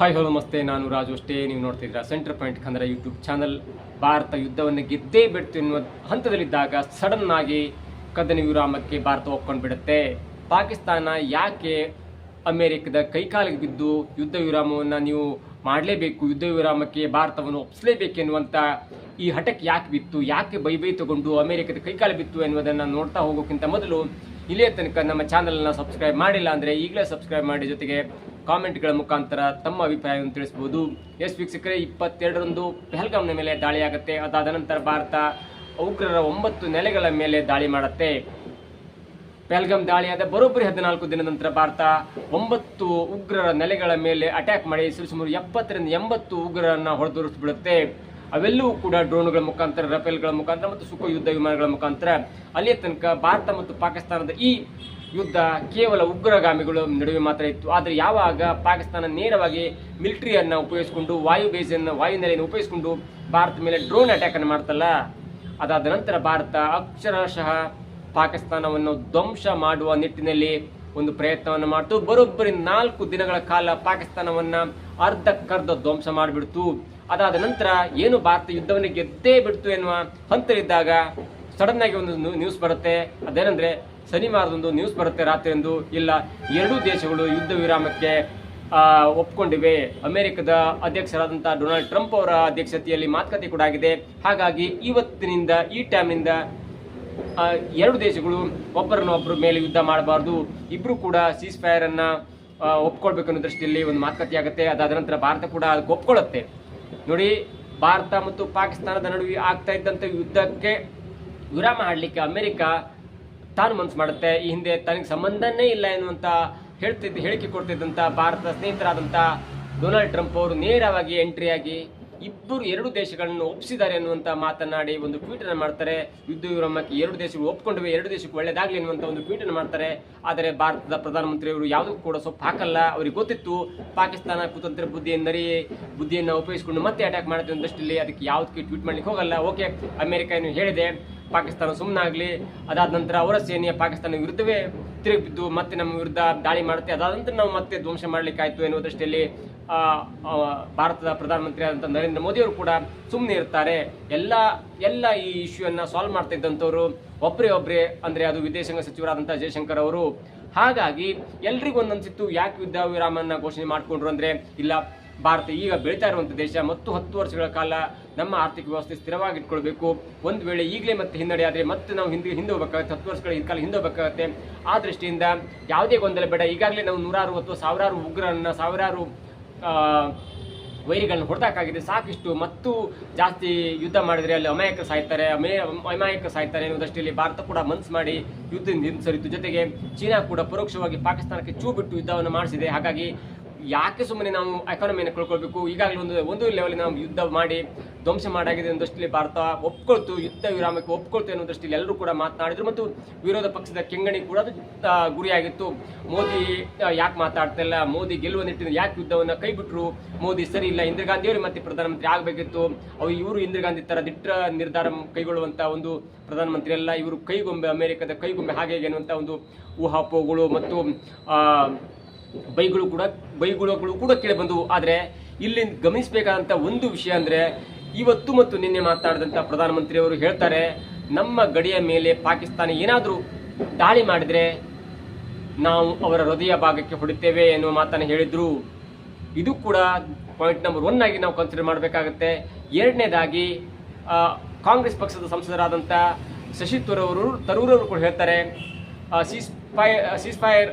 Hi hello, ನಮಸ್ತೆ. ನಾನು ರಾಜು ಅಷ್ಟೇ. ನೀವು ನೋಡ್ತಿದ್ದೀರಾ center point Kannada YouTube channel. Bharat ಯುದ್ಧವನ್ನು ಗೆದ್ದೇ ಬಿಡ್ತು ಎನ್ನುವ ಹಂತದಲ್ಲಿದ್ದಾಗ ಸಡನ್ ಆಗಿ ಕದನ ವಿರಾಮಕ್ಕೆ ಭಾರತ ಒಪ್ಕೊಂಡು ಬಿಡುತ್ತೆ ಪಾಕಿಸ್ತಾನ ಯಾಕೆ ಅಮೆರಿಕದ ಕೈಕಾಲಿಗೆ ಬಿದ್ದು ಯುದ್ಧ ವಿರಾಮವನ್ನು ನೀವು ಮಾಡಲೇಬೇಕು, ಯುದ್ಧ ವಿರಾಮಕ್ಕೆ ಭಾರತವನ್ನು ಒಪ್ಪಿಸಲೇಬೇಕು ಎನ್ನುವಂಥ ಈ ಹಠಕ್ಕೆ ಯಾಕೆ ಬಿತ್ತು, ಯಾಕೆ ಬೈ ಬೈ ತಗೊಂಡು ಅಮೆರಿಕದ ಕೈಕಾಲು ಬಿತ್ತು ಎನ್ನುವುದನ್ನು ನೋಡ್ತಾ ಹೋಗೋಕ್ಕಿಂತ ಮೊದಲು ಇಲ್ಲಿಯ ತನಕ ನಮ್ಮ ಚಾನಲ್ನ ಸಬ್ಸ್ಕ್ರೈಬ್ ಮಾಡಿಲ್ಲ ಅಂದರೆ ಈಗಲೇ ಸಬ್ಸ್ಕ್ರೈಬ್ ಮಾಡಿ ಜೊತೆಗೆ ಕಾಮೆಂಟ್ಗಳ ಮುಖಾಂತರ ತಮ್ಮ ಅಭಿಪ್ರಾಯವನ್ನು ತಿಳಿಸಬಹುದು. ಎಸ್ ವೀಕ್ಷಕರೇ, ಇಪ್ಪತ್ತೆರಡರಂದು ಪೆಹಲ್ಗಾಮ್ನ ಮೇಲೆ ದಾಳಿಯಾಗುತ್ತೆ. ಅದಾದ ನಂತರ ಭಾರತ ಉಗ್ರರ ಒಂಬತ್ತು ನೆಲೆಗಳ ಮೇಲೆ ದಾಳಿ ಮಾಡುತ್ತೆ. ಪೆಹಲ್ಗಾಮ್ ದಾಳಿಯಾದ ಬರೋಬ್ಬರಿ ಹದಿನಾಲ್ಕು ದಿನದ ನಂತರ ಭಾರತ ಒಂಬತ್ತು ಉಗ್ರರ ನೆಲೆಗಳ ಮೇಲೆ ಅಟ್ಯಾಕ್ ಮಾಡಿ ಸುಮಾರು ಎಪ್ಪತ್ತರಿಂದ ಎಂಬತ್ತು ಉಗ್ರರನ್ನ ಹೊಡೆದುರಿಸ್ಬಿಡುತ್ತೆ ಅವೆಲ್ಲವೂ ಕೂಡ ಡ್ರೋನ್ಗಳ ಮುಖಾಂತರ, ರಫೇಲ್ಗಳ ಮುಖಾಂತರ ಮತ್ತು ಸುಖ ಯುದ್ಧ ವಿಮಾನಗಳ ಮುಖಾಂತರ. ಅಲ್ಲಿಯ ತನಕ ಭಾರತ ಮತ್ತು ಪಾಕಿಸ್ತಾನದ ಈ ಯುದ್ಧ ಕೇವಲ ಉಗ್ರಗಾಮಿಗಳು ನಡುವೆ ಮಾತ್ರ ಇತ್ತು. ಆದರೆ ಯಾವಾಗ ಪಾಕಿಸ್ತಾನ ನೇರವಾಗಿ ಮಿಲಿಟರಿಯನ್ನು ಉಪಯೋಗಿಸಿಕೊಂಡು, ವಾಯು ಬೇಸನ್ನು ವಾಯುನೆಲೆಯನ್ನು ಉಪಯೋಗಿಸಿಕೊಂಡು ಭಾರತ ಮೇಲೆ ಡ್ರೋನ್ ಅಟ್ಯಾಕ್ ಅನ್ನು ಮಾಡ್ತಲ್ಲ? ಅದಾದ ನಂತರ ಭಾರತ ಅಕ್ಷರಶಃ ಪಾಕಿಸ್ತಾನವನ್ನು ಧ್ವಂಸ ಮಾಡುವ ನಿಟ್ಟಿನಲ್ಲಿ ಒಂದು ಪ್ರಯತ್ನವನ್ನು ಮಾಡ್ತು. ಬರೋಬ್ಬರಿ ನಾಲ್ಕು ದಿನಗಳ ಕಾಲ ಪಾಕಿಸ್ತಾನವನ್ನು ಅರ್ಧಕ್ಕರ್ಧ ಧ್ವಂಸ ಮಾಡಿಬಿಡ್ತು. ಅದಾದ ನಂತರ ಏನು ಭಾರತ ಯುದ್ಧವನ್ನು ಗೆದ್ದೇ ಬಿಡ್ತು ಎನ್ನುವ ಹಂತರಿದ್ದಾಗ ಸಡನ್ ಆಗಿ ಒಂದು ನ್ಯೂಸ್ ಬರುತ್ತೆ. ಅದೇನೆಂದ್ರೆ ಶನಿವಾರದೊಂದು ನ್ಯೂಸ್ ಬರುತ್ತೆ, ರಾತ್ರಿಯೊಂದು. ಇಲ್ಲ, ಎರಡೂ ದೇಶಗಳು ಯುದ್ಧ ವಿರಾಮಕ್ಕೆ ಒಪ್ಪಿಕೊಂಡಿವೆ ಅಮೆರಿಕದ ಅಧ್ಯಕ್ಷರಾದಂಥ ಡೊನಾಲ್ಡ್ ಟ್ರಂಪ್ ಅವರ ಅಧ್ಯಕ್ಷತೆಯಲ್ಲಿ ಮಾತುಕತೆ ಕೂಡ ಆಗಿದೆ. ಹಾಗಾಗಿ ಇವತ್ತಿನಿಂದ, ಈ ಟೈಮ್ನಿಂದ ಎರಡು ದೇಶಗಳು ಒಬ್ಬರನ್ನೊಬ್ಬರ ಮೇಲೆ ಯುದ್ಧ ಮಾಡಬಾರ್ದು. ಇಬ್ರು ಕೂಡ ಸೀಸ್ ಫೈರ್ ಅನ್ನ ಅನ್ನೋ ದೃಷ್ಟಿಯಲ್ಲಿ ಒಂದು ಮಾತುಕತೆ ಆಗುತ್ತೆ. ಅದಾದ ನಂತರ ಭಾರತ ಕೂಡ ಅದಕ್ಕೆ ಒಪ್ಕೊಳ್ಳುತ್ತೆ. ನೋಡಿ, ಭಾರತ ಮತ್ತು ಪಾಕಿಸ್ತಾನದ ನಡುವೆ ಆಗ್ತಾ ಇದ್ದಂಥ ಯುದ್ಧಕ್ಕೆ ವಿರಾಮ ಮಾಡಲಿಕ್ಕೆ ಅಮೆರಿಕ ತಾನು ಮನಸ್ಸು ಮಾಡುತ್ತೆ, ಈ ಹಿಂದೆ ತನಗೆ ಸಂಬಂಧನೇ ಇಲ್ಲ ಎನ್ನುವಂಥ ಹೇಳ್ತಿದ್ದ, ಹೇಳಿಕೆ ಕೊಡ್ತಿದ್ದಂಥ ಭಾರತದ ಸ್ನೇಹಿತರಾದಂಥ ಡೊನಾಲ್ಡ್ ಟ್ರಂಪ್ ಅವರು ನೇರವಾಗಿ ಎಂಟ್ರಿಯಾಗಿ ಇಬ್ಬರು ಎರಡು ದೇಶಗಳನ್ನು ಒಪ್ಪಿಸಿದ್ದಾರೆ ಅನ್ನುವಂತ ಮಾತನಾಡಿ ಒಂದು ಟ್ವೀಟ್ ಅನ್ನು ಮಾಡ್ತಾರೆ. ಯುದ್ಧ ವಿರಾಮಕ್ಕೆ ಎರಡು ದೇಶಗಳು ಒಪ್ಕೊಂಡಿವೆ ಎರಡು ದೇಶಕ್ಕೆ ಒಳ್ಳೆಯದಾಗಲಿ ಅನ್ನುವಂಥ ಒಂದು ಟ್ವೀಟ್ ಅನ್ನು ಮಾಡ್ತಾರೆ. ಆದರೆ ಭಾರತದ ಪ್ರಧಾನಮಂತ್ರಿಯವರು ಯಾವುದಕ್ಕೂ ಕೂಡ ಸೊಪ್ಪು ಹಾಕಲ್ಲ. ಅವರಿಗೆ ಗೊತ್ತಿತ್ತು ಪಾಕಿಸ್ತಾನ ಕುತಂತ್ರ ಬುದ್ಧಿಯಿಂದರಿ ಬುದ್ಧಿಯನ್ನು ಉಪಯೋಗಿಸಿಕೊಂಡು ಮತ್ತೆ ಅಟ್ಯಾಕ್ ಮಾಡುತ್ತೆ ಅಂದಷ್ಟಲ್ಲಿ ಅದಕ್ಕೆ ಯಾವುದಕ್ಕೆ ಟ್ವೀಟ್ ಮಾಡ್ಲಿಕ್ಕೆ ಹೋಗಲ್ಲ. ಓಕೆ ಅಮೆರಿಕ ಏನು ಹೇಳಿದೆ ಪಾಕಿಸ್ತಾನ ಸುಮ್ಮನಾಗಲಿ ಅದಾದ ನಂತರ ಅವರ ಸೇನೆಯ ಪಾಕಿಸ್ತಾನ ವಿರುದ್ಧವೇ ತಿರುಗಿದ್ದು ಮತ್ತೆ ನಮ್ಮ ವಿರುದ್ಧ ದಾಳಿ ಮಾಡುತ್ತೆ. ಅದಾದ ನಂತರ ನಾವು ಮತ್ತೆ ಧ್ವಂಸ ಮಾಡಲಿಕ್ಕಾಯ್ತು ಎನ್ನುವ ದೃಷ್ಟಿಯಲ್ಲಿ ಆ, ಆ, ಭಾರತದ ಪ್ರಧಾನಮಂತ್ರಿ ಆದಂಥ ನರೇಂದ್ರ ಮೋದಿ ಅವರು ಕೂಡ ಸುಮ್ಮನೆ ಇರ್ತಾರೆ. ಎಲ್ಲ ಎಲ್ಲ ಈ ಇಶ್ಯೂಯನ್ನು ಸಾಲ್ವ್ ಮಾಡ್ತಾ ಇದ್ದಂಥವ್ರು ಒಬ್ಬರೇ ಒಬ್ಬರೇ ಅಂದರೆ ಅದು ವಿದೇಶಾಂಗ ಸಚಿವರಾದಂಥ ಜಯಶಂಕರ್ ಅವರು. ಹಾಗಾಗಿ ಎಲ್ರಿಗೂ ಒಂದನ್ಸಿತ್ತು ಯಾಕೆ ಯುದ್ಧ ವಿರಾಮನ ಘೋಷಣೆ ಮಾಡಿಕೊಂಡ್ರು ಅಂದರೆ, ಇಲ್ಲ, ಭಾರತ ಈಗ ಬೆಳೀತಾ ಇರುವಂಥ ದೇಶ, ಮತ್ತು ಹತ್ತು ವರ್ಷಗಳ ಕಾಲ ನಮ್ಮ ಆರ್ಥಿಕ ವ್ಯವಸ್ಥೆ ಸ್ಥಿರವಾಗಿ ಇಟ್ಕೊಳ್ಬೇಕು ಒಂದು ವೇಳೆ ಈಗಲೇ ಮತ್ತೆ ಹಿನ್ನಡೆ ಆದರೆ ಮತ್ತೆ ನಾವು ಹಿಂದೆ ಹಿಂದೆ ಹೋಗ್ಬೇಕಾಗುತ್ತೆ, ಹತ್ತು ವರ್ಷಗಳ ಕಾಲ ಹಿಂದೆ ಆ ದೃಷ್ಟಿಯಿಂದ ಯಾವುದೇ ಗೊಂದಲ ಬೇಡ. ಈಗಾಗಲೇ ನಾವು ನೂರಾರು ಅಥವಾ ಸಾವಿರಾರು ಉಗ್ರರನ್ನ, ಸಾವಿರಾರು ವೈರಿಗಳನ್ನ ಹೊಡೆದಾಕಾಗಿದೆ ಸಾಕಷ್ಟು ಮತ್ತು ಜಾಸ್ತಿ ಯುದ್ಧ ಮಾಡಿದರೆ ಅಲ್ಲಿ ಅಮಾಯಕ ಸಾಯ್ತಾರೆ. ಅಮೇ, ಅಮಾಯಕ ಸಾಯ್ತಾರೆ ಅನ್ನೋದಷ್ಟು ಇಲ್ಲಿ ಭಾರತ ಕೂಡ ಮನ್ಸು ಮಾಡಿ ಯುದ್ಧ ನಿಲ್ಲಿಸರಿತು ಜೊತೆಗೆ ಚೀನಾ ಕೂಡ ಪರೋಕ್ಷವಾಗಿ ಪಾಕಿಸ್ತಾನಕ್ಕೆ ಚೂ ಬಿಟ್ಟು ಯುದ್ಧವನ್ನು ಮಾಡಿಸಿದೆ. ಹಾಗಾಗಿ ಯಾಕೆ ಸುಮ್ಮನೆ ನಾವು ಎಕಾನಮಿಯನ್ನು ಕಳ್ಕೊಳ್ಬೇಕು? ಈಗಾಗಲೇ ಒಂದು ಒಂದು ಲೆವೆಲ್ ನಾವು ಯುದ್ಧ ಮಾಡಿ ಧ್ವಂಸ ಮಾಡಾಗಿದೆ ಅನ್ನೋ ದೃಷ್ಟಿಯಲ್ಲಿ ಭಾರತ ಒಪ್ಕೊಳ್ತು, ಯುದ್ಧ ವಿರಾಮಕ್ಕೆ ಒಪ್ಕೊಳ್ತು ಅನ್ನೋ ದೃಷ್ಟಿಯಲ್ಲಿ ಎಲ್ಲರೂ ಕೂಡ ಮಾತನಾಡಿದ್ರು ಮತ್ತು ವಿರೋಧ ಪಕ್ಷದ ಕೆಂಗಣಿ ಕೂಡ ಅದು ಗುರಿಯಾಗಿತ್ತು. ಮೋದಿ ಯಾಕೆ ಮಾತಾಡ್ತಾ ಇಲ್ಲ? ಮೋದಿ ಗೆಲ್ಲುವ ನಿಟ್ಟಿನಲ್ಲಿ ಯಾಕೆ ಯುದ್ಧವನ್ನು ಕೈಬಿಟ್ರು? ಮೋದಿ ಸರಿ ಇಲ್ಲ, ಇಂದಿರಾ ಗಾಂಧಿ ಅವರು ಮತ್ತೆ ಪ್ರಧಾನಮಂತ್ರಿ ಆಗಬೇಕಿತ್ತು. ಅವು ಇವರು ಇಂದಿರಾ ಗಾಂಧಿ ತರ ದಿಟ್ಟ ನಿರ್ಧಾರ ಕೈಗೊಳ್ಳುವಂಥ ಒಂದು ಪ್ರಧಾನಮಂತ್ರಿ ಅಲ್ಲ, ಇವರು ಕೈಗೊಂಬೆ, ಅಮೆರಿಕದ ಕೈಗೊಂಬೆ ಹಾಗೆ ಅನ್ನುವಂಥ ಒಂದು ಊಹಾಪೋಗಳು ಮತ್ತು ಬೈಗಳು ಕೂಡ, ಬೈಗುಳಗಳು ಕೂಡ ಕೇಳಿ ಬಂದವು. ಆದರೆ ಇಲ್ಲಿ ಗಮನಿಸಬೇಕಾದಂಥ ಒಂದು ವಿಷಯ ಅಂದರೆ ಇವತ್ತು ಮತ್ತು ನಿನ್ನೆ ಮಾತನಾಡಿದಂಥ ಪ್ರಧಾನಮಂತ್ರಿಯವರು ಹೇಳ್ತಾರೆ, ನಮ್ಮ ಗಡಿಯ ಮೇಲೆ ಪಾಕಿಸ್ತಾನ ಏನಾದರೂ ದಾಳಿ ಮಾಡಿದರೆ ನಾವು ಅವರ ಹೃದಯ ಭಾಗಕ್ಕೆ ಹೊಡಿತೇವೆ ಎನ್ನುವ ಮಾತನ್ನು ಹೇಳಿದ್ರು. ಇದು ಕೂಡ ಪಾಯಿಂಟ್ ನಂಬರ್ ಒನ್ ಆಗಿ ನಾವು ಕನ್ಸಿಡರ್ ಮಾಡಬೇಕಾಗುತ್ತೆ. ಎರಡನೇದಾಗಿ ಕಾಂಗ್ರೆಸ್ ಪಕ್ಷದ ಸಂಸದರಾದಂಥ ಶಶಿ ತರೂರ್ ತರೂರವರು ತರೂರ್ ಕೂಡ ಹೇಳ್ತಾರೆ ಸೀಸ್ ಫೈ ಸೀಸ್ ಫೈರ್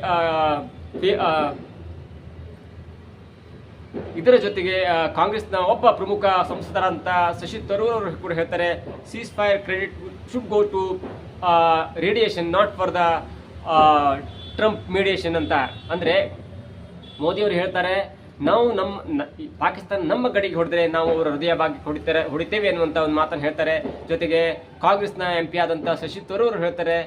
ಇದರ ಜೊತೆಗೆ ಕಾಂಗ್ರೆಸ್ನ ಒಬ್ಬ ಪ್ರಮುಖ ಸಂಸದರಂತ ಶಶಿ ತರೂರ್ ಅವರು ಕೂಡ ಹೇಳ್ತಾರೆ ceasefire credit should go to radiation not for the Trump mediation ಅಂತ. ಅಂದರೆ ಮೋದಿಯವರು ಹೇಳ್ತಾರೆ ನಾವು ನಮ್ಮ ಪಾಕಿಸ್ತಾನ ನಮ್ಮ ಗಡಿಗೆ ಹೊಡೆದ್ರೆ ನಾವು ಅವರ ಹೃದಯ ಭಾಗಕ್ಕೆ ಹೊಡಿತಾರೆ ಹೊಡಿತೇವೆ ಅನ್ನುವಂಥ ಒಂದು ಮಾತನ್ನು ಹೇಳ್ತಾರೆ. ಜೊತೆಗೆ ಕಾಂಗ್ರೆಸ್ನ ಎಂ ಪಿ ಆದಂಥ ಶಶಿ ತರೂರ್ ಹೇಳ್ತಾರೆ,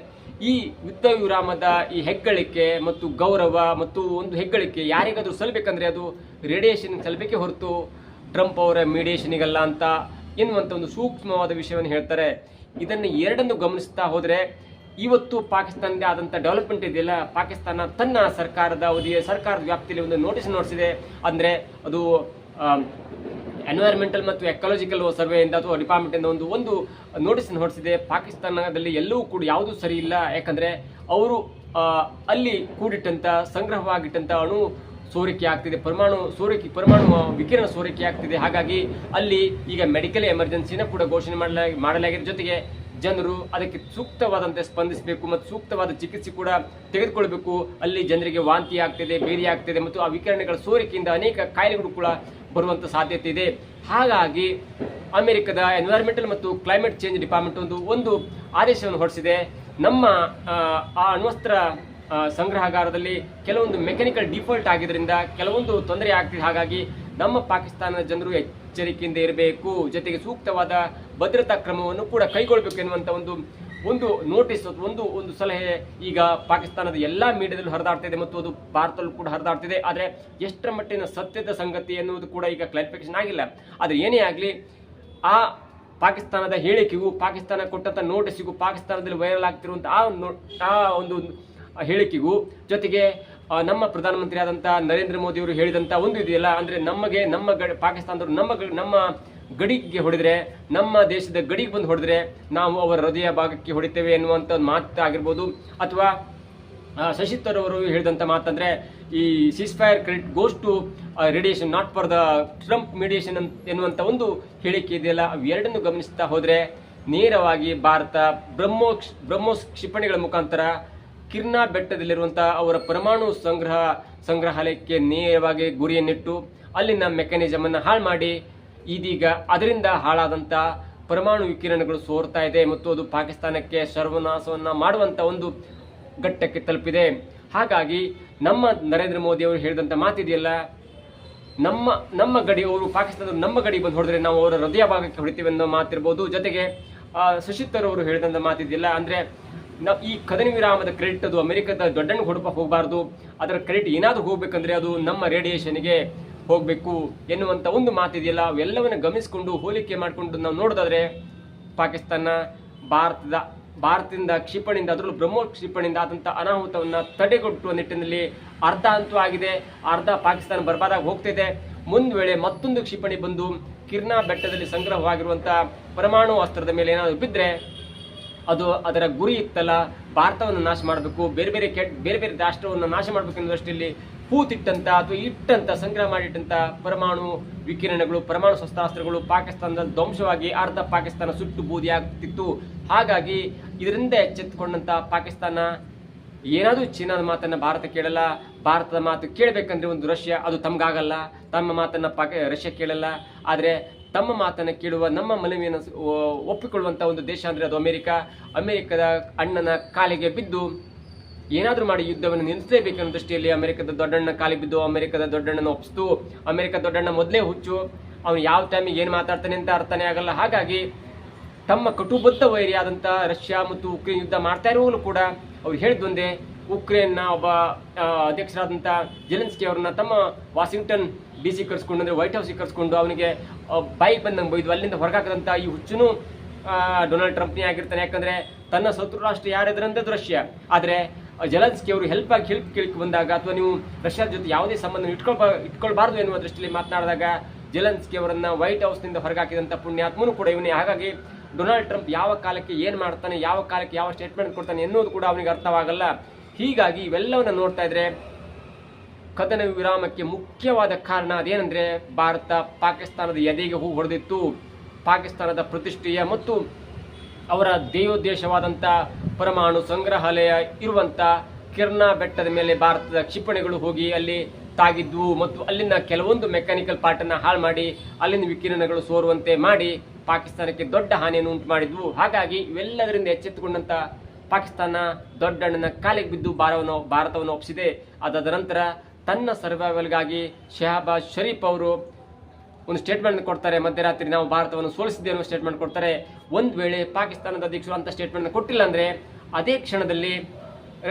ಈ ಯುದ್ಧ ವಿರಾಮದ ಈ ಹೆಗ್ಗಳಿಕೆ ಮತ್ತು ಗೌರವ ಮತ್ತು ಒಂದು ಹೆಗ್ಗಳಿಕೆ ಯಾರಿಗಾದರೂ ಸಲ್ಲಬೇಕಂದ್ರೆ ಅದು ರೇಡಿಯೇಷನ್ ಸಲ್ಲಬೇಕೆ ಹೊರತು ಟ್ರಂಪ್ ಅವರ ಮೀಡಿಯೇಷನಿಗಲ್ಲ ಅಂತ ಎನ್ನುವಂಥ ಒಂದು ಸೂಕ್ಷ್ಮವಾದ ವಿಷಯವನ್ನು ಹೇಳ್ತಾರೆ. ಇದನ್ನು ಎರಡನ್ನು ಗಮನಿಸ್ತಾ ಹೋದರೆ ಇವತ್ತು ಪಾಕಿಸ್ತಾನದೇ ಆದಂಥ ಡೆವಲಪ್ಮೆಂಟ್ ಇದೆಯಲ್ಲ, ಪಾಕಿಸ್ತಾನ ತನ್ನ ಸರ್ಕಾರದ ಅವಧಿಯ, ಸರ್ಕಾರದ ವ್ಯಾಪ್ತಿಯಲ್ಲಿ ಒಂದು ನೋಟಿಸ್ ನೋಡಿಸಿದೆ. ಅಂದರೆ ಅದು ಎನ್ವೈರ್ಮೆಂಟಲ್ ಮತ್ತು ಎಕಾಲಜಿಕಲ್ ಸರ್ವೆಯಿಂದ ಅಥವಾ ಡಿಪಾರ್ಟ್ಮೆಂಟಿಂದ ಒಂದು ಒಂದು ನೋಟಿಸ್ ಹೊರಡಿಸಿದೆ ಪಾಕಿಸ್ತಾನದಲ್ಲಿ ಎಲ್ಲವೂ ಕೂಡ ಯಾವುದೂ ಸರಿ ಇಲ್ಲ. ಯಾಕಂದರೆ ಅವರು ಅಲ್ಲಿ ಕೂಡಿಟ್ಟಂಥ ಸಂಗ್ರಹವಾಗಿಟ್ಟಂಥ ಅಣು ಸೋರಿಕೆ ಆಗ್ತಿದೆ. ಪರಮಾಣು ಸೋರಿಕೆ, ಪರಮಾಣು ವಿಕಿರಣ ಸೋರಿಕೆ ಆಗ್ತಿದೆ. ಹಾಗಾಗಿ ಅಲ್ಲಿ ಈಗ ಮೆಡಿಕಲ್ ಎಮರ್ಜೆನ್ಸಿನ ಕೂಡ ಘೋಷಣೆ ಮಾಡಲಾಗಿ, ಮಾಡಲಾಗಿದೆ. ಜೊತೆಗೆ ಜನರು ಅದಕ್ಕೆ ಸೂಕ್ತವಾದಂತೆ ಸ್ಪಂದಿಸಬೇಕು ಮತ್ತು ಸೂಕ್ತವಾದ ಚಿಕಿತ್ಸೆ ಕೂಡ ತೆಗೆದುಕೊಳ್ಬೇಕು. ಅಲ್ಲಿ ಜನರಿಗೆ ವಾಂತಿ ಆಗ್ತಿದೆ ಬೇರೆ ಆಗ್ತಿದೆ ಮತ್ತು ಆ ವಿಕಿರಣಗಳ ಸೋರಿಕೆಯಿಂದ ಅನೇಕ ಕಾಯಿಲೆಗಳು ಕೂಡ ಬರುವಂತ ಸಾಧ್ಯತೆ ಇದೆ. ಹಾಗಾಗಿ ಅಮೆರಿಕದ ಎನ್ವೈರ್ಮೆಂಟಲ್ ಮತ್ತು ಕ್ಲೈಮೇಟ್ ಚೇಂಜ್ ಡಿಪಾರ್ಟ್ಮೆಂಟ್ ಒಂದು ಒಂದು ಆದೇಶವನ್ನು ಹೊರಡಿಸಿದೆ. ನಮ್ಮ ಆ, ಅಣ್ವಸ್ತ್ರ ಸಂಗ್ರಹಗಾರದಲ್ಲಿ ಕೆಲವೊಂದು ಮೆಕ್ಯಾನಿಕಲ್ ಡಿಫಾಲ್ಟ್ ಆಗಿದ್ದರಿಂದ ಕೆಲವೊಂದು ತೊಂದರೆ ಆಗ್ತಿದೆ. ಹಾಗಾಗಿ ನಮ್ಮ ಪಾಕಿಸ್ತಾನದ ಜನರು ಎಚ್ಚರಿಕೆಯಿಂದ ಇರಬೇಕು, ಜೊತೆಗೆ ಸೂಕ್ತವಾದ ಭದ್ರತಾ ಕ್ರಮವನ್ನು ಕೂಡ ಕೈಗೊಳ್ಳಬೇಕು ಎನ್ನುವಂಥ ಒಂದು ಒಂದು ನೋಟಿಸ್ ಒಂದು ಒಂದು ಸಲಹೆ ಈಗ ಪಾಕಿಸ್ತಾನದ ಎಲ್ಲ ಮೀಡಿಯಾದಲ್ಲೂ ಹರಿದಾಡ್ತಾ ಇದೆ ಮತ್ತು ಅದು ಭಾರತದಲ್ಲೂ ಕೂಡ ಹರಿದಾಡ್ತಿದೆ ಆದರೆ ಎಷ್ಟರ ಮಟ್ಟಿನ ಸತ್ಯದ ಸಂಗತಿ ಎನ್ನುವುದು ಕೂಡ ಈಗ ಕ್ಲಾರಿಫಿಕೇಶನ್ ಆಗಿಲ್ಲ. ಆದರೆ ಏನೇ ಆಗಲಿ, ಆ ಪಾಕಿಸ್ತಾನದ ಹೇಳಿಕೆಗೂ, ಪಾಕಿಸ್ತಾನ ಕೊಟ್ಟಂಥ ನೋಟಿಸಿಗೂ ಪಾಕಿಸ್ತಾನದಲ್ಲಿ ವೈರಲ್ ಆಗ್ತಿರುವಂಥ ಆ ನೋ- ಆ ಒಂದು ಹೇಳಿಕೆಗೂ ಜೊತೆಗೆ ನಮ್ಮ ಪ್ರಧಾನಮಂತ್ರಿ ಆದಂತ ನರೇಂದ್ರ ಮೋದಿ ಅವರು ಹೇಳಿದಂತ ಒಂದು ಇದೆಯಲ್ಲ, ಅಂದ್ರೆ ನಮಗೆ ನಮ್ಮ ಪಾಕಿಸ್ತಾನದವರು ನಮ್ಮ ನಮ್ಮ ಗಡಿಗೆ ಹೊಡೆದ್ರೆ, ನಮ್ಮ ದೇಶದ ಗಡಿಗೆ ಬಂದು ಹೊಡೆದ್ರೆ ನಾವು ಅವರ ಹೃದಯ ಭಾಗಕ್ಕೆ ಹೊಡಿತೇವೆ ಎನ್ನುವಂತ ಒಂದು ಮಾತು ಆಗಿರ್ಬೋದು ಅಥವಾ ಶಶಿತರ್ ಅವರು ಹೇಳಿದಂತ ಮಾತಂದ್ರೆ, ಈ ceasefire credit goes to radiation not for the Trump mediation ಎನ್ನುವಂತ ಒಂದು ಹೇಳಿಕೆ ಇದೆಯಲ್ಲ ಅವೆರಡನ್ನು ಗಮನಿಸ್ತಾ ಹೋದ್ರೆ, ನೇರವಾಗಿ ಭಾರತ ಬ್ರಹ್ಮೋಸ್ ಬ್ರಹ್ಮೋಸ್ ಕ್ಷಿಪಣಿಗಳ ಮುಖಾಂತರ ಕಿರ್ನಾ ಬೆಟ್ಟದಲ್ಲಿರುವಂತಹ ಅವರ ಪರಮಾಣು ಸಂಗ್ರಹ ಸಂಗ್ರಹಾಲಯಕ್ಕೆ ನೇರವಾಗಿ ಗುರಿಯನ್ನಿಟ್ಟು ಅಲ್ಲಿನ ಮೆಕ್ಯಾನಿಸಮ್ ಅನ್ನು ಹಾಳು ಮಾಡಿ ಇದೀಗ ಅದರಿಂದ ಹಾಳಾದಂತ ಪರಮಾಣು ವಿಕಿರಣಗಳು ಸೋರ್ತಾ ಇದೆ ಮತ್ತು ಅದು ಪಾಕಿಸ್ತಾನಕ್ಕೆ ಸರ್ವನಾಶವನ್ನ ಮಾಡುವಂತ ಒಂದು ಘಟ್ಟಕ್ಕೆ ತಲುಪಿದೆ. ಹಾಗಾಗಿ ನಮ್ಮ ನರೇಂದ್ರ ಮೋದಿ ಅವರು ಹೇಳಿದಂತ ಮಾತಿದೆಯಲ್ಲ, ನಮ್ಮ ನಮ್ಮ ಗಡಿ, ಅವರು ಪಾಕಿಸ್ತಾನದ ನಮ್ಮ ಗಡಿ ಬಂದು ಹೊಡೆದ್ರೆ ನಾವು ಅವರ ಹೃದಯ ಭಾಗಕ್ಕೆ ಹೊಡಿತೀವಿ ಅನ್ನೋ ಮಾತಿರ್ಬೋದು. ಜೊತೆಗೆ ಶಶಿ ಅವರು ಹೇಳಿದಂತ ಮಾತಿದೆಯಲ್ಲ, ಅಂದ್ರೆ ನಾವು ಈ ಕದನಿ ವಿರಾಮದ ಕ್ರೆಡಿಟ್ ಅದು ಅಮೆರಿಕದ ದೊಡ್ಡಣ್ಣ ಹುಡುಪ ಹೋಗಬಾರ್ದು. ಅದರ ಕ್ರೆಡಿಟ್ ಏನಾದರೂ ಹೋಗಬೇಕಂದ್ರೆ ಅದು ನಮ್ಮ ರೇಡಿಯೇಷನ್ಗೆ ಹೋಗಬೇಕು ಎನ್ನುವಂಥ ಒಂದು ಮಾತಿದೆಯಲ್ಲ. ಅವೆಲ್ಲವನ್ನು ಗಮನಿಸಿಕೊಂಡು ಹೋಲಿಕೆ ಮಾಡಿಕೊಂಡು ನಾವು ನೋಡೋದಾದ್ರೆ ಪಾಕಿಸ್ತಾನ, ಭಾರತದ, ಭಾರತದಿಂದ ಕ್ಷಿಪಣಿಯಿಂದ, ಅದರಲ್ಲೂ ಬ್ರಹ್ಮೋಸ್ ಕ್ಷಿಪಣಿಯಿಂದ ಆದಂಥ ಅನಾಹುತವನ್ನು ತಡೆಗಟ್ಟುವ ನಿಟ್ಟಿನಲ್ಲಿ ಅರ್ಧ ಅಂತೂ ಆಗಿದೆ. ಅರ್ಧ ಪಾಕಿಸ್ತಾನ ಬರ್ಬಾದಾಗಿ ಹೋಗ್ತಿದೆ. ಮುಂದ್ ವೇಳೆ ಮತ್ತೊಂದು ಕ್ಷಿಪಣಿ ಬಂದು ಕಿರ್ನಾ ಬೆಟ್ಟದಲ್ಲಿ ಸಂಗ್ರಹವಾಗಿರುವಂಥ ಪರಮಾಣು ಅಸ್ತ್ರದ ಮೇಲೆ ಏನಾದರೂ ಬಿದ್ದರೆ ಅದು ಅದರ ಗುರಿ ಇತ್ತಲ್ಲ, ಭಾರತವನ್ನು ನಾಶ ಮಾಡಬೇಕು, ಬೇರೆ ಬೇರೆ ಕೆಟ್ಟ ಬೇರೆ ಬೇರೆ ರಾಷ್ಟ್ರವನ್ನು ನಾಶ ಮಾಡಬೇಕು ಅನ್ನೋ ದೃಷ್ಟಿಯಲ್ಲಿ ಹೂತಿಟ್ಟಂತ ಅಥವಾ ಇಟ್ಟಂತ, ಸಂಗ್ರಹ ಮಾಡಿಟ್ಟಂತ ಪರಮಾಣು ವಿಕಿರಣಗಳು, ಪರಮಾಣು ಶಸ್ತ್ರಾಸ್ತ್ರಗಳು ಪಾಕಿಸ್ತಾನದ ಧ್ವಂಸವಾಗಿ ಅರ್ಧ ಪಾಕಿಸ್ತಾನ ಸುಟ್ಟು ಬೂದಿ ಆಗ್ತಿತ್ತು. ಹಾಗಾಗಿ ಇದರಿಂದ ಎಚ್ಚೆತ್ತುಕೊಂಡಂತ ಪಾಕಿಸ್ತಾನ, ಏನಾದರೂ ಚೀನಾದ ಮಾತನ್ನು ಭಾರತ ಕೇಳಲ್ಲ, ಭಾರತದ ಮಾತು ಕೇಳಬೇಕಂದ್ರೆ ಒಂದು ರಷ್ಯಾ, ಅದು ತಮಗಾಗಲ್ಲ. ತಮ್ಮ ಮಾತನ್ನು ಪಾಕ, ರಷ್ಯಾ ಕೇಳಲ್ಲ. ಆದರೆ ತಮ್ಮ ಮಾತನ್ನು ಕೇಳುವ, ನಮ್ಮ ಮನವಿಯನ್ನು ಒಪ್ಪಿಕೊಳ್ಳುವಂಥ ಒಂದು ದೇಶ ಅಂದರೆ ಅದು ಅಮೆರಿಕ. ಅಮೆರಿಕದ ಅಣ್ಣನ ಕಾಲಿಗೆ ಬಿದ್ದು ಏನಾದರೂ ಮಾಡಿ ಯುದ್ಧವನ್ನು ನಿಲ್ಲಿಸಲೇಬೇಕು ಅನ್ನೋ ದೃಷ್ಟಿಯಲ್ಲಿ ಅಮೆರಿಕದ ದೊಡ್ಡಣ್ಣ ಕಾಲಿಗೆ ಬಿದ್ದು ಅಮೆರಿಕದ ದೊಡ್ಡಣ್ಣನ ಒಪ್ಪಿಸ್ತು ಅಮೆರಿಕ ದೊಡ್ಡಣ್ಣ ಮೊದಲೇ ಹುಚ್ಚು. ಅವನು ಯಾವ ಟೈಮಿಗೆ ಏನು ಮಾತಾಡ್ತಾನೆ ಅಂತ ಅರ್ಥನೇ ಆಗಲ್ಲ. ಹಾಗಾಗಿ ತಮ್ಮ ಕಟುಬದ್ಧ ವೈರಿಯಾದಂಥ ರಷ್ಯಾ ಮತ್ತು ಉಕ್ರೇನ್ ಯುದ್ಧ ಮಾಡ್ತಾ ಇರುವಾಗಲೂ ಕೂಡ ಅವ್ರು ಹೇಳಿದ್ದೊಂದೇ ಉಕ್ರೇನ್ನ ಒಬ್ಬ ಅಧ್ಯಕ್ಷರಾದಂಥ ಜೆಲೆನ್ಸ್ಕಿ ಅವ್ರನ್ನ ತಮ್ಮ ವಾಷಿಂಗ್ಟನ್ ಡಿ ಸಿ ಕರ್ಸ್ಕೊಂಡು, ಅಂದರೆ ವೈಟ್ ಹೌಸಿಗೆ ಕರ್ಸ್ಕೊಂಡು ಅವನಿಗೆ ಬೈಕ್ ಬಂದಂಗೆ ಬೈದು ಅಲ್ಲಿಂದ ಹೊರಗಾಕದಂಥ ಈ ಹುಚ್ಚುನು ಡೊನಾಲ್ಡ್ ಟ್ರಂಪ್ನೇ ಆಗಿರ್ತಾನೆ. ಯಾಕಂದರೆ ತನ್ನ ಶತ್ರು ರಾಷ್ಟ್ರ ಯಾರಿದ್ರಂತೆ ದೃಶ್ಯ ಆದರೆ ಜಲನ್ಸ್ಕಿ ಅವರು ಹೆಲ್ಪ್ ಆಗಿ ಹೆಲ್ಪ್ ಕೇಳಕ್ಕೆ ಬಂದಾಗ, ಅಥವಾ ನೀವು ರಷ್ಯಾದ ಜೊತೆ ಯಾವುದೇ ಸಂಬಂಧ ಇಟ್ಕೊಳ್ಬಾ, ಇಟ್ಕೊಳ್ಬಾರ್ದು ಎನ್ನುವ ದೃಷ್ಟಿಯಲ್ಲಿ ಮಾತನಾಡಿದಾಗ ಜೆಲೆನ್ಸ್ಕಿ ಅವರನ್ನು ವೈಟ್ ಹೌಸ್ನಿಂದ ಹೊರಗಾಕಿದಂಥ ಪುಣ್ಯಾತ್ಮನು ಕೂಡ ಇವನೇ. ಹಾಗಾಗಿ ಡೊನಾಲ್ಡ್ ಟ್ರಂಪ್ ಯಾವ ಕಾಲಕ್ಕೆ ಏನು ಮಾಡ್ತಾನೆ, ಯಾವ ಕಾಲಕ್ಕೆ ಯಾವ ಸ್ಟೇಟ್ಮೆಂಟ್ ಕೊಡ್ತಾನೆ ಎನ್ನುವುದು ಕೂಡ ಅವನಿಗೆ ಅರ್ಥವಾಗಲ್ಲ. ಹೀಗಾಗಿ ಇವೆಲ್ಲವನ್ನು ನೋಡ್ತಾ ಇದ್ರೆ ಕದನ ವಿರಾಮಕ್ಕೆ ಮುಖ್ಯವಾದ ಕಾರಣ ಅದೇನೆಂದರೆ ಭಾರತ ಪಾಕಿಸ್ತಾನದ ಎದೆಗೆ ಹೂ ಹೊಡೆದಿತ್ತು. ಪಾಕಿಸ್ತಾನದ ಪ್ರತಿಷ್ಠೆಯ ಮತ್ತು ಅವರ ದೇವೋದ್ದೇಶವಾದಂಥ ಪರಮಾಣು ಸಂಗ್ರಹಾಲಯ ಇರುವಂಥ ಕಿರ್ನಾ ಬೆಟ್ಟದ ಮೇಲೆ ಭಾರತದ ಕ್ಷಿಪಣಿಗಳು ಹೋಗಿ ಅಲ್ಲಿ ತಾಗಿದ್ವು ಮತ್ತು ಅಲ್ಲಿನ ಕೆಲವೊಂದು ಮೆಕ್ಯಾನಿಕಲ್ ಪಾರ್ಟನ್ನು ಹಾಳು ಮಾಡಿ, ಅಲ್ಲಿನ ವಿಕಿರಣಗಳು ಸೋರುವಂತೆ ಮಾಡಿ ಪಾಕಿಸ್ತಾನಕ್ಕೆ ದೊಡ್ಡ ಹಾನಿಯನ್ನು ಉಂಟು ಮಾಡಿದ್ವು. ಹಾಗಾಗಿ ಇವೆಲ್ಲದರಿಂದ ಎಚ್ಚೆತ್ತುಕೊಂಡಂಥ ಪಾಕಿಸ್ತಾನ ದೊಡ್ಡಣ್ಣನ ಕಾಲಿಗೆ ಬಿದ್ದು ಭಾರವನ್ನು ಭಾರತವನ್ನು ಒಪ್ಪಿಸಿದೆ. ಅದಾದ ನಂತರ ತನ್ನ ಸರ್ವೈವಲ್ಗಾಗಿ ಶೆಹಬಾಜ್ ಶರೀಫ್ ಅವರು ಒಂದು ಸ್ಟೇಟ್ಮೆಂಟ್ ಕೊಡ್ತಾರೆ. ಮಧ್ಯರಾತ್ರಿ ನಾವು ಭಾರತವನ್ನು ಸೋಲಿಸಿದ್ದೇವೆ ಅನ್ನೋ ಸ್ಟೇಟ್ಮೆಂಟ್ ಕೊಡ್ತಾರೆ. ಒಂದು ವೇಳೆ ಪಾಕಿಸ್ತಾನದ ಅಧ್ಯಕ್ಷರು ಅಂತ ಸ್ಟೇಟ್ಮೆಂಟ್ ಕೊಟ್ಟಿಲ್ಲ ಅಂದರೆ ಅದೇ ಕ್ಷಣದಲ್ಲಿ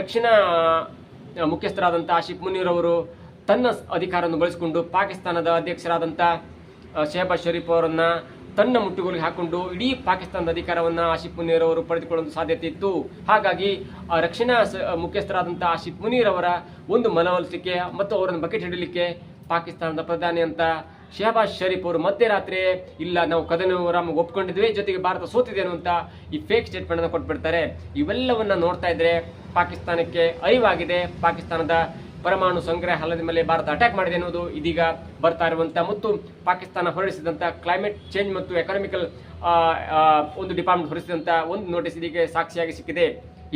ರಕ್ಷಣಾ ಮುಖ್ಯಸ್ಥರಾದಂಥ ಆಶಿಫ್ ಮುನೀರ್ ಅವರು ತನ್ನ ಅಧಿಕಾರವನ್ನು ಬಳಸಿಕೊಂಡು ಪಾಕಿಸ್ತಾನದ ಅಧ್ಯಕ್ಷರಾದಂಥ ಶಹಬಾಜ್ ಶರೀಫ್ ಅವರನ್ನ ತನ್ನ ಮುಟ್ಟುಗೋಲಿಗೆ ಹಾಕೊಂಡು ಇಡೀ ಪಾಕಿಸ್ತಾನದ ಅಧಿಕಾರವನ್ನು ಆಶಿಫ್ ಮುನೀರ್ ಅವರು ಪಡೆದುಕೊಳ್ಳುವ ಸಾಧ್ಯತೆ ಇತ್ತು. ಹಾಗಾಗಿ ರಕ್ಷಣಾ ಮುಖ್ಯಸ್ಥರಾದಂಥ ಆಶಿಫ್ ಮುನೀರ್ ಅವರ ಒಂದು ಮನವೊಲಿಸಿಕೆ ಮತ್ತು ಅವರನ್ನು ಬಕೆಟ್ ಹಿಡಲಿಕ್ಕೆ ಪಾಕಿಸ್ತಾನದ ಪ್ರಧಾನಿ ಅಂತ ಶಹಬಾಜ್ ಶರೀಫ್ ಅವರು ಮಧ್ಯರಾತ್ರಿ ಇಲ್ಲ, ನಾವು ಕದನ ವಿರಾಮ ಒಪ್ಕೊಂಡಿದ್ವಿ, ಜೊತೆಗೆ ಭಾರತ ಸೋತಿದೆ ಅನ್ನುವಂಥ ಈ ಫೇಕ್ ಸ್ಟೇಟ್ಮೆಂಟ್ ಅನ್ನು ಕೊಟ್ಬಿಡ್ತಾರೆ. ಇವೆಲ್ಲವನ್ನ ನೋಡ್ತಾ ಇದ್ರೆ ಪಾಕಿಸ್ತಾನಕ್ಕೆ ಅರಿವಾಗಿದೆ. ಪಾಕಿಸ್ತಾನದ ಪರಮಾಣು ಸಂಗ್ರಹಾಲಯದ ಮೇಲೆ ಭಾರತ ಅಟ್ಯಾಕ್ ಮಾಡಿದೆ ಅನ್ನೋದು ಇದೀಗ ಬರ್ತಾ ಇರುವಂತಹ ಮತ್ತು ಪಾಕಿಸ್ತಾನ ಹೊರಡಿಸಿದಂಥ ಕ್ಲೈಮೇಟ್ ಚೇಂಜ್ ಮತ್ತು ಎಕನಾಮಿಕಲ್ ಒಂದು ಡಿಪಾರ್ಟ್ಮೆಂಟ್ ಹೊರಡಿಸಿದಂತ ಒಂದು ನೋಟಿಸ್ ಇದೀಗ ಸಾಕ್ಷಿಯಾಗಿ ಸಿಕ್ಕಿದೆ.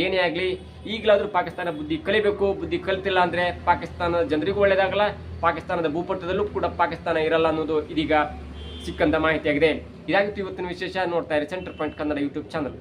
ಏನೇ ಆಗಲಿ, ಈಗಲಾದರೂ ಪಾಕಿಸ್ತಾನ ಬುದ್ಧಿ ಕಲಿಬೇಕು, ಬುದ್ಧಿ ಕಲಿತಿಲ್ಲ ಅಂದರೆ ಪಾಕಿಸ್ತಾನದ ಜನರಿಗೂ ಒಳ್ಳೇದಾಗಲ್ಲ, ಪಾಕಿಸ್ತಾನದ ಭೂಪಟದಲ್ಲೂ ಕೂಡ ಪಾಕಿಸ್ತಾನ ಇರಲ್ಲ ಅನ್ನೋದು ಇದೀಗ ಸಿಕ್ಕಂತ ಮಾಹಿತಿಯಾಗಿದೆ. ಇದಾಗಿತ್ತು ಇವತ್ತಿನ ವಿಶೇಷ, ನೋಡ್ತಾ ಇರಿ center point Kannada YouTube channel